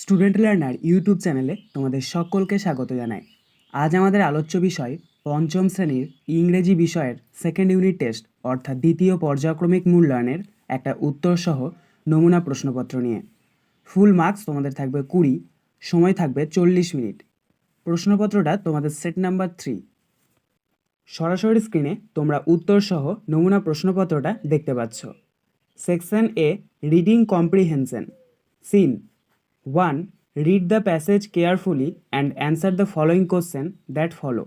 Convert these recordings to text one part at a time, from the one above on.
Student learner YouTube চ্যানেলে তোমাদের সকলকে স্বাগত জানাই। আজ আমাদের আলোচ্য বিষয় পঞ্চম শ্রেণির ইংরেজি বিষয়ের সেকেন্ড ইউনিট টেস্ট অর্থাৎ দ্বিতীয় পর্যায়ক্রমিক মূল্যায়নের একটা উত্তরসহ নমুনা প্রশ্নপত্র নিয়ে। ফুল মার্কস তোমাদের থাকবে কুড়ি, সময় থাকবে চল্লিশ মিনিট। প্রশ্নপত্রটা তোমাদের সেট নাম্বার থ্রি সরাসরি স্ক্রিনে তোমরা উত্তরসহ নমুনা প্রশ্নপত্রটা দেখতে পাচ্ছ। Section A reading comprehension seen one read the passage carefully and answer the following question that follow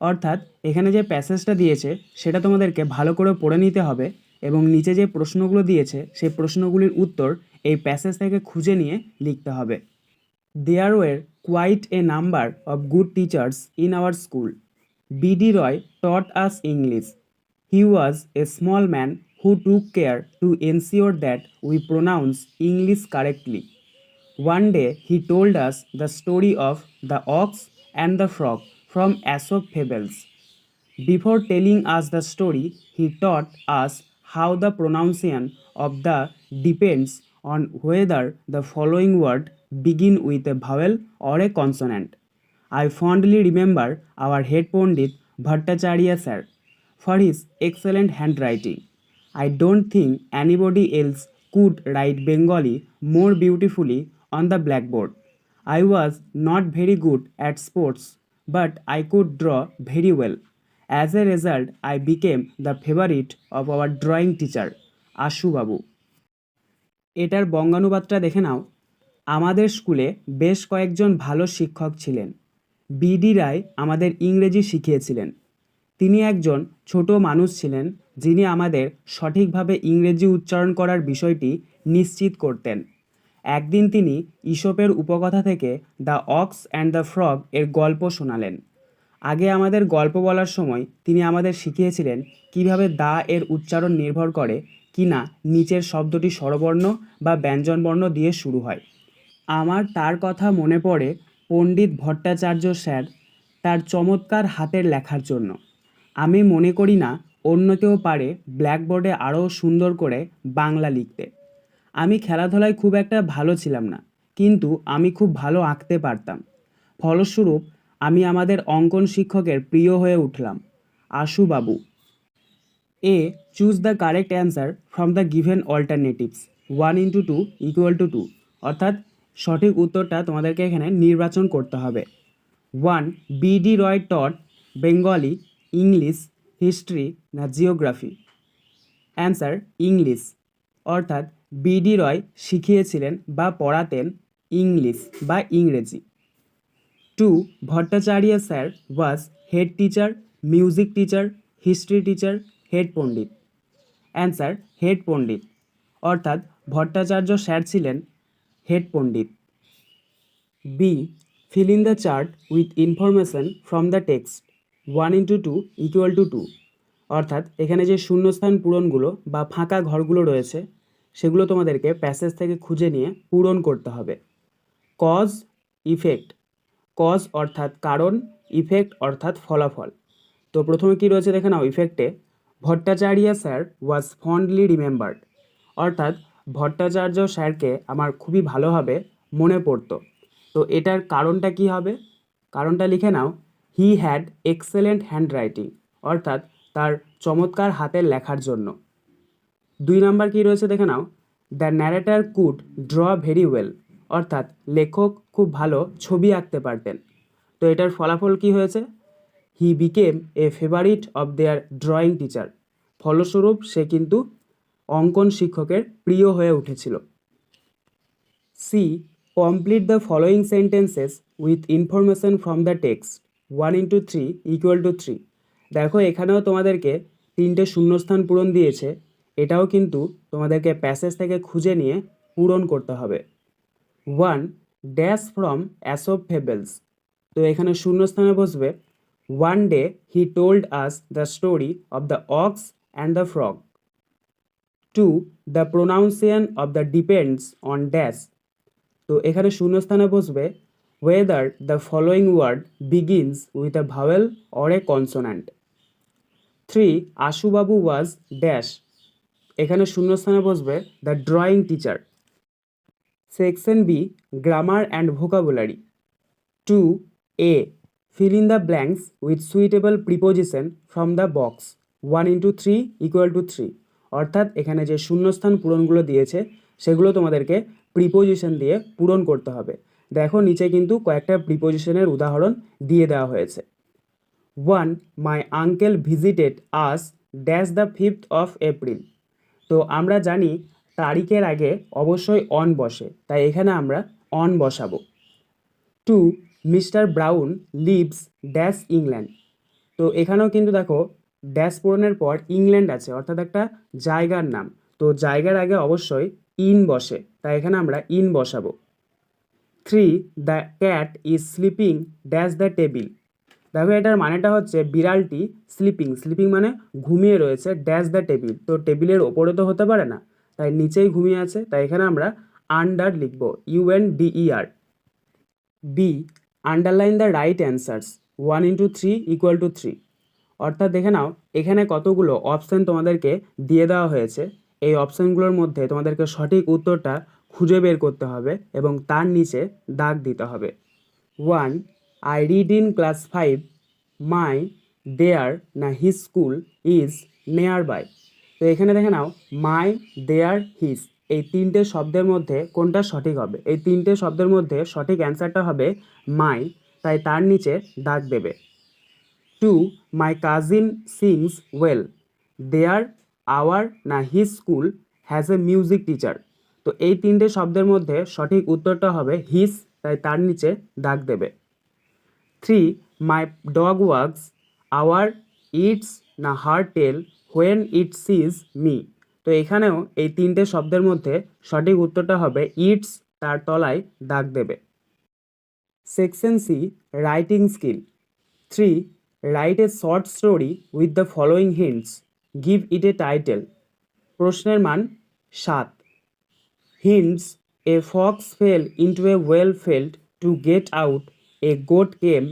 অর্থাৎ, এখানে যে প্যাসেজটা দিয়েছে, সেটা তোমাদেরকে ভালো করে পড়ে নিতে হবে এবং নিচে যে প্রশ্নগুলো দিয়েছে, সেই প্রশ্নগুলির উত্তর এই প্যাসেজ থেকে খুঁজে নিয়ে লিখতে হবে। There were quite a number of good teachers in our school BD Roy taught us English he was a small man who took care to ensure that we pronounce English correctly One day he told us the story of the ox and the frog from Aesop Fables. Before telling us the story, he taught us how the pronunciation of the depends on whether the following word begin with a vowel or a consonant. I fondly remember our head Pandit Bhattacharya sir for his excellent handwriting. I don't think anybody else could write Bengali more beautifully on the blackboard. I was not very good at sports, but I could draw very well. As a result, I became the favorite of our drawing teacher, Ashu Babu. এটার বঙ্গানুবাদটা দেখে নাও আমাদের স্কুলে বেশ কয়েকজন ভালো শিক্ষক ছিলেন BD রায় আমাদের ইংরেজি শিখিয়েছিলেন তিনি একজন ছোট মানুষ ছিলেন যিনি আমাদের সঠিকভাবে ইংরেজি উচ্চারণ করার বিষয়টি নিশ্চিত করতেন একদিন তিনি ঈশপের উপকথা থেকে the ox and the frog এর গল্প শোনালেন। আগে আমাদের গল্প বলার সময় তিনি আমাদের শিখিয়েছিলেন কীভাবে দা এর উচ্চারণ নির্ভর করে কি না নিচের শব্দটি স্বরবর্ণ বা ব্যঞ্জনবর্ণ দিয়ে শুরু হয়। আমার তার কথা মনে পড়ে পণ্ডিত ভট্টাচার্য স্যার তার চমৎকার হাতের লেখার জন্য। আমি মনে করি না অন্য কেউ পারে ব্ল্যাকবোর্ডে আরও সুন্দর করে বাংলা লিখতে। আমি খেলাধুলায় খুব একটা ভালো ছিলাম না, কিন্তু আমি খুব ভালো আঁকতে পারতাম। ফলস্বরূপ, আমি আমাদের অঙ্কন শিক্ষকের প্রিয় হয়ে উঠলাম Ashu Babu A, choose the correct answer from the given alternatives, one into two equal to two. অর্থাৎ, সঠিক উত্তরটা তোমাদেরকে এখানে নির্বাচন করতে হবে। One BD Roy taught, Bengali, English, history না জিওগ্রাফি। Answer, English. অর্থাৎ বিডি রয় শিখিয়েছিলেন বা পড়াতেন ইংলিশ বা ইংরেজি। Two, Bhattacharya sir was head teacher, music teacher, history teacher, head pandit. Answer, head pandit. অর্থাৎ ভট্টাচার্য স্যার ছিলেন head pandit. B fill in the chart with information from the text one into two equal to two. অর্থাৎ এখানে যে শূন্যস্থান পূরণগুলো বা ফাঁকা ঘরগুলো রয়েছে সেগুলো তোমাদেরকে প্যাসেজ থেকে খুঁজে নিয়ে পূরণ করতে হবে। কজ ইফেক্ট কজ অর্থাৎ কারণ ইফেক্ট অর্থাৎ ফলাফল। তো প্রথমে কি রয়েছে দেখে নাও ইফেক্টে Bhattacharya sir was fondly remembered অর্থাৎ ভট্টাচার্য স্যারকে আমার খুবই ভালোভাবে মনে পড়তো। তো এটার কারণটা কি হবে? কারণটা লিখে নাও he had excellent handwriting অর্থাৎ তার চমৎকার হাতের লেখার জন্য। দুই নাম্বার কি রয়েছে দেখে নাও। The narrator could draw very well অর্থাৎ লেখক খুব ভালো ছবি আঁকতে পারতেন। তো এটার ফলাফল কি হয়েছে? He became a favourite of their drawing teacher ফলস্বরূপ সে কিন্তু অঙ্কন শিক্ষকের প্রিয় হয়ে উঠেছিল। C complete the following sentences with information from the text one into three equal to three দেখো, এখানেও তোমাদেরকে তিনটে শূন্যস্থান পূরণ দিয়েছে। এটাও কিন্তু তোমাদেরকে প্যাসেজ থেকে খুঁজে নিয়ে পূরণ করতে হবে। One dash from Aesop fables তো এখানে শূন্যস্থানে বসবে one day he told us the story of the ox and the frog two the pronunciation of the depends on dash তো এখানে শূন্যস্থানে বসবে whether the following word begins with a vowel or a consonant three Ashubabu was dash এখানে শূন্যস্থানে বসবে the drawing teacher section B grammar and vocabulary two A fill in the blanks with suitable preposition from the box one into three equal to three অর্থাৎ এখানে যে শূন্যস্থান পূরণগুলো দিয়েছে, সেগুলো তোমাদেরকে প্রিপোজিশন দিয়ে পূরণ করতে হবে। দেখো, নিচে কিন্তু কয়েকটা প্রিপোজিশনের উদাহরণ দিয়ে দেওয়া হয়েছে। One my uncle visited us dash the fifth of April তো আমরা জানি তারিখের আগে অবশ্যই অন বসে, তাই এখানে আমরা অন বসাবো। Two mister Brown lives dash England তো এখানেও কিন্তু দেখো ড্যাশ পূরণের পর ইংল্যান্ড আছে, অর্থাৎ একটা জায়গার নাম। তো জায়গার আগে অবশ্যই ইন বসে, তাই এখানে আমরা ইন বসাবো। Three the cat is sleeping dash the table দেখো এটার মানেটা হচ্ছে বিড়ালটি স্লিপিং স্লিপিং মানে ঘুমিয়ে রয়েছে ড্যাশ দ্য টেবিল তো টেবিলের ওপরে তো হতে পারে না, তাই নিচেই ঘুমিয়ে আছে, তাই এখানে আমরা আন্ডার লিখব UN DER B underline the right answers one into three equal to three অর্থাৎ দেখে নাও, এখানে কতগুলো অপশান তোমাদেরকে দিয়ে দেওয়া হয়েছে, এই অপশানগুলোর মধ্যে তোমাদেরকে সঠিক উত্তরটা খুঁজে বের করতে হবে এবং তার নিচে দাগ দিতে হবে। One I read in class five my their না his school is nearby তো এখানে দেখে নাও মাই দেয়ার হিজ এই তিনটে শব্দের মধ্যে কোনটা সঠিক হবে? এই তিনটে শব্দের মধ্যে সঠিক অ্যান্সারটা হবে মাই তাই তার নিচে দাগ দেবে। Two my cousin sings well their our না his school has a music teacher তো এই তিনটে শব্দের মধ্যে সঠিক উত্তরটা হবে হিস তাই তার নিচে দাগ দেবে। Three my dog wags our its না her tail when it sees me তো এখানেও এই তিনটে শব্দের মধ্যে সঠিক উত্তরটা হবে ইটস তার তলায় দাগ দেবে। Section C writing skill three write a short story with the following hints give it a title প্রশ্নের মান সাত। Hints a fox fell into a well failed to get out a goat came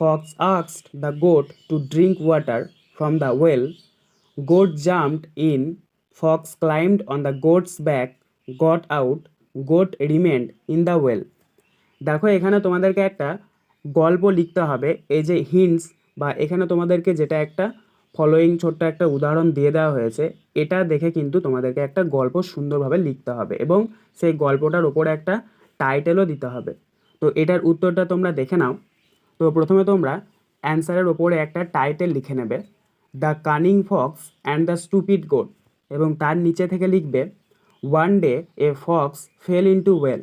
fox আক্সড the goat to drink water from the well goat jumped in, fox climbed on the goat's back, got out, goat remained in the well. দেখো, এখানে তোমাদেরকে একটা গল্প লিখতে হবে। এই যে hints বা এখানে তোমাদেরকে যেটা একটা ফলোয়িং ছোট্ট একটা উদাহরণ দিয়ে দেওয়া হয়েছে, এটা দেখে কিন্তু তোমাদেরকে একটা গল্প সুন্দরভাবে লিখতে হবে এবং সেই গল্পটার ওপরে একটা টাইটেলও দিতে হবে। তো এটার উত্তরটা তোমরা দেখে নাও। তো প্রথমে তোমরা অ্যান্সারের ওপরে একটা টাইটেল লিখে নেবে। The cunning fox and the stupid goat এবং তার নিচে থেকে লিখবে, one day a fox fell into well.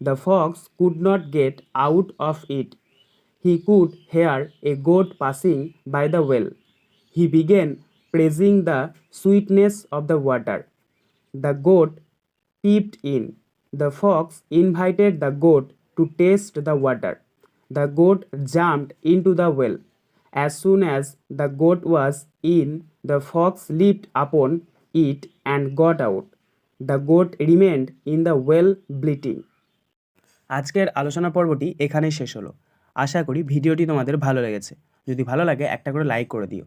The fox could not get out of it. He could hear a goat passing by the well. He began praising the sweetness of the water. The goat peeped in. The fox invited the goat to taste the water. The goat jumped into the well. As soon as the goat was in, the fox leaped upon it and got out. The goat remained in the well bleating. আজকের আলোচনা পর্বটি এখানেই শেষ হলো আশা করি ভিডিওটি তোমাদের ভালো লেগেছে যদি ভালো লাগে একটা করে লাইক করে দিও